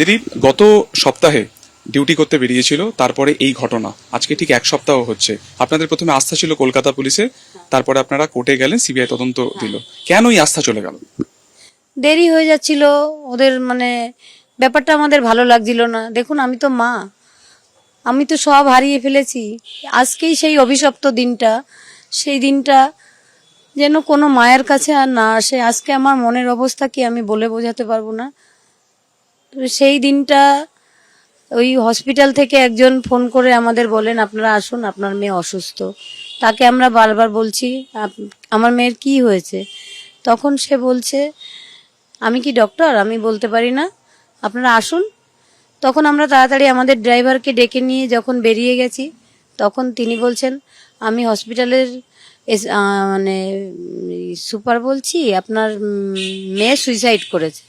দিদি গত সপ্তাহে ডিউটি করতে বেরিয়েছিল তারপরে এই ঘটনা। আজকে ঠিক এক সপ্তাহ হচ্ছে। আপনাদের প্রথমে আস্থা ছিল কলকাতা পুলিশে তারপরে আপনারা কোর্টে গেলেন সিবিআই তদন্ত দিল। কেন এই আস্থা চলে গেল? দেরি হয়ে যাচ্ছিল ওদের মানে ব্যাপারটা আমাদের ভালো লাগছিল না। দেখুন আমি তো মা। আমি তো সব হারিয়ে ফেলেছি। আজকেই সেই অভিশপ্ত দিনটা সেই দিনটা যেন কোনো মায়ের কাছে আর না আসে। আজকে আমার মনের অবস্থা কি আমি বলে বোঝাতে পারব না? সেই দিনটা ওই হসপিটাল থেকে একজন ফোন করে আমাদের বলেন, আপনারা আসুন, আপনার মেয়ে অসুস্থ। তাকে আমরা বারবার বলছি, "আপ- আমার মেয়ের কি হয়েছে? তখন সে বলছে, আমি কি ডক্টর আমি বলতে পারি না। আপনারা আসুন। তখন আমরা তাড়াতাড়ি আমাদের ড্রাইভারকে ডেকে নিয়ে যখন বেরিয়ে গেছি, তখন তিনি বলছেন, আমি হসপিটালের মানে সুপার বলছি, আপনার মেয়ে সুইসাইড করেছে।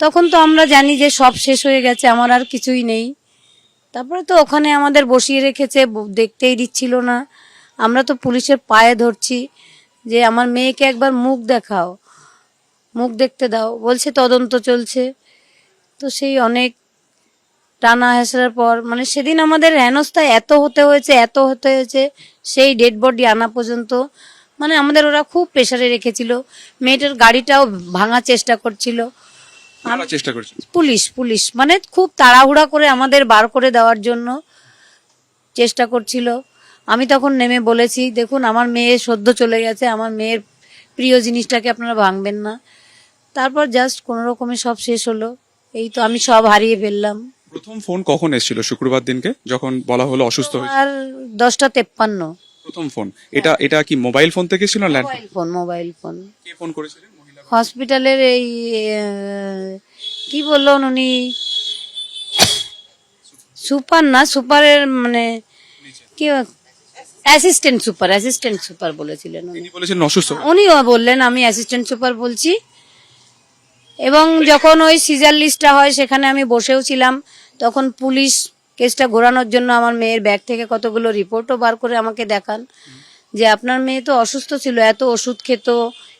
তখন তো আমরা জানি যে সব শেষ হয়ে গেছে, আমার আর কিছুই নেই। তারপরে তো ওখানে আমাদের বসিয়ে রেখেছে দেখতেই দিচ্ছিল না। আমরা তো পুলিশের পায়ে ধরছি যে, আমার মেয়েকে একবার মুখ দেখাও, মুখ দেখতে দাও। বলছে, তদন্ত চলছে। তো সেই অনেক টানা হেসড়ার পর মানে সেদিন আমাদের হেনস্থা এত হতে হয়েছে, এত হতে হয়েছে, সেই ডেড বডি আনা পর্যন্ত মানে আমাদের ওরা খুব প্রেশারে রেখেছিল। মেয়েটার গাড়িটাও ভাঙার চেষ্টা করছিল। আমরা চেষ্টা করছি। Police police. মানে খুব তাড়াহুড়া করে আমাদের বার করে দেওয়ার জন্য চেষ্টা করছিল। আমি তখন নেমে বলেছি দেখুন আমার মেয়ে সদ্য চলে গেছে। আমার মেয়ের প্রিয় জিনিসটাকে আপনারা ভাঙবেন না। তারপর জাস্ট কোনো রকমে সব শেষ হলো। এই তো আমি সব হারিয়ে ফেললাম। প্রথম ফোন কখন এসেছিল? শুক্রবার দিনকে যখন বলা হলো অসুস্থ হয়েছে? আর দশটা তেপ্পান্ন। প্রথম ফোন। এটা এটা কি মোবাইল ফোন থেকে ছিল land mobile phone mobile phone কে ফোন করেছিলেন? হসপিটালের এই কি বললেন উনি? সুপার না সুপারের মানে কি অ্যাসিস্ট্যান্ট সুপার অ্যাসিস্ট্যান্ট সুপার বলেছিলেন উনি। অসুস্থ। উনিও বললেন আমি অ্যাসিস্ট্যান্ট সুপার বলছি। এবং যখন ওই সিজার লিস্টটা হয় সেখানে আমি বসেও ছিলাম। তখন পুলিশ কেসটা ঘোরানোর জন্য আমার মেয়ের ব্যাগ থেকে কতগুলো রিপোর্টও বার করে আমাকে দেখান। যে আপনার মেয়ে তো অসুস্থ ছিল এত ওষুধ খেত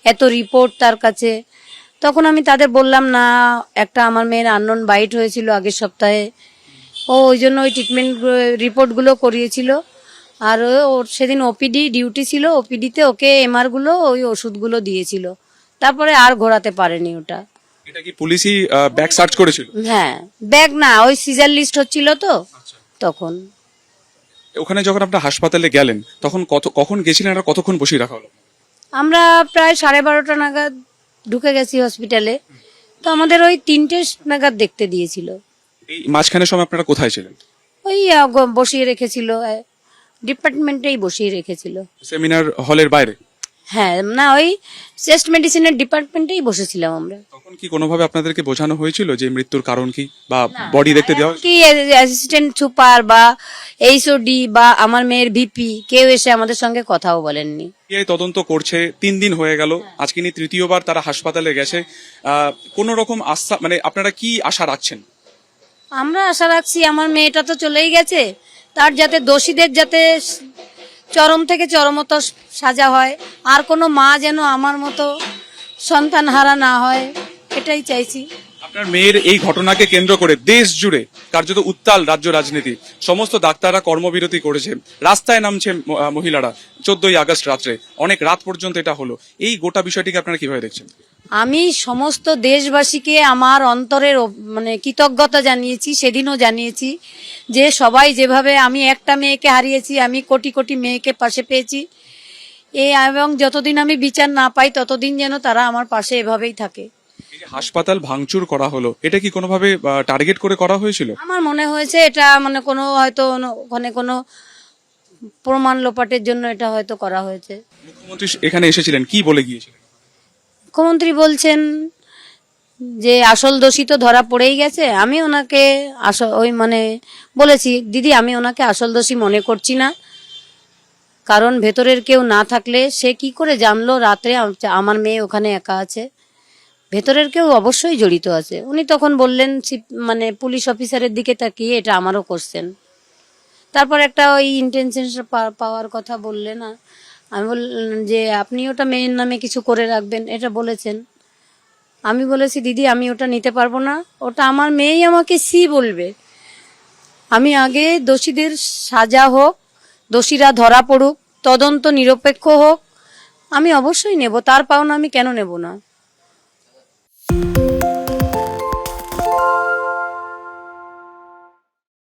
এত রিপোর্ট তার কাছে। তখন আমি তাদের বললাম না একটা আমার মেয়ের আননোন বাইট হয়েছিল আগের সপ্তাহে। ও ওই জন্য ওই ট্রিটমেন্ট রিপোর্টগুলো করিয়েছিল। আর ওর সেদিন ওপিডি ডিউটি ছিল। ওপিডিতে ওকে এমআরগুলো ওই ওষুধগুলো দিয়েছিল। তারপরে আর ঘোরাতে পারেনি ওটা। এটা কি পুলিশই ব্যাগ সার্চ করেছিল? হ্যাঁ ব্যাগ না ওই সিজার লিস্ট হচ্ছিল তো। তখন। ওখানে যখন আপনার হাসপাতালে গেলেন তখন কত কখন গেছিলেন আর কতক্ষণ বসিয়ে রাখা হলো? আমরা প্রায় সাড়ে বারোটা নাগাদ ঢুকে গেছি হসপিটালে। তো আমাদের ওই তিনটে নাগাদ দেখতে দিয়েছিল। এই মাঝখানের সময় আপনারা কোথায় ছিলেন? ওই আহ, গ- বসিয়ে রেখেছিল ডিপার্টমেন্টেই বসিয়ে রেখেছিল। সেমিনার হলের বাইরে? হ্যাঁ না ওই চেস্ট মেডিসিনের ডিপার্টমেন্টেই বসেছিলাম আমরা। তখন কি কোনোভাবে আপনাদেরকে বোঝানো হয়েছিল যে মৃত্যুর কারণ কি? বা বডি দেখতে দেওয়া কি অ্যাসিস্ট্যান্ট সুপার বা এইচওডি বা আমার মেয়ের ভিপি কেউ এসে আমাদের সঙ্গে কথাও বলেননি। সিবিআই তদন্ত করছে তিন দিন হয়ে গেল আজকে নিয়ে তৃতীয়বার তারা হাসপাতালে গেছে। কোনো রকম আস্থা মানে আপনারা কি আশা রাখছেন? আমরা আশা রাখছি আমার মেয়েটা তো চলেই গেছে। তার যাতে দোষীদের যাতে চরম থেকে চরমত সাজা হয়। আর কোনো মা যেন আমার মতো সন্তান হারা না হয়, এটাই চাইছি। আপনার মেয়ের এই ঘটনাকে কেন্দ্র করে দেশ জুড়ে কার্যত উত্তাল রাজ্য রাজনীতি। সমস্ত ডাক্তাররা কর্মবিরতি করেছে। রাস্তায় নামছে মহিলারা। চোদ্দই আগস্ট রাত্রে। অনেক রাত পর্যন্ত এটা হলো। এই গোটা বিষয়টিকে আপনারা কীভাবে দেখছেন? আমি সমস্ত দেশবাসীকে আমার অন্তরের মানে কৃতজ্ঞতা জানিয়েছি সেদিনও জানিয়েছি যে সবাই যেভাবে আমি একটা মেয়েকে হারিয়েছি আমি কোটি কোটি মেয়েকে পাশে পেয়েছি। এ এবং যতদিন আমি বিচার না পাই ততদিন যেন তারা আমার পাশে এভাবেই থাকে। হাসপাতাল ভাঙচুর করা হলো এটা কি কোনোভাবে টার্গেট করে করা হয়েছিল? আমার মনে হয়েছে এটা মানে কোনো হয়তো ওখানে কোনো প্রমাণ লোপাটের জন্য এটা হয়তো করা হয়েছে। মুখ্যমন্ত্রী এখানে এসেছিলেন কি বলে গিয়েছিলেন? মুখ্যমন্ত্রী বলছেন যে আসল দোষী তো ধরা পড়েই গেছে, আমি ওনাকে ওই মানে বলেছি, দিদি, আমি ওনাকে আসল দোষী মনে করছি না। কারণ ভেতরের কেউ না থাকলে সে কি করে জানলো রাত্রে আমার মেয়ে ওখানে একা আছে? ভেতরের কেউ অবশ্যই জড়িত আছে। উনি তখন বললেন মানে পুলিশ অফিসারের দিকে তাকিয়ে এটা আমারও কোশ্চেন তারপর একটা ওই ইন্টেনশন পাওয়ার কথা বললেন না আমি বললাম যে আপনি ওটা মেয়ের নামে কিছু করে রাখবেন, এটা বলেছেন। আমি বলেছি, দিদি, আমি ওটা নিতে পারব না। ওটা আমার মেয়েই আমাকে সি বলবে। আমি আগে দোষীদের সাজা হোক, দোষীরা ধরা পড়ুক, তদন্ত নিরপেক্ষ হোক, আমি অবশ্যই নেব। তার পাওনা আমি কেন নেব না?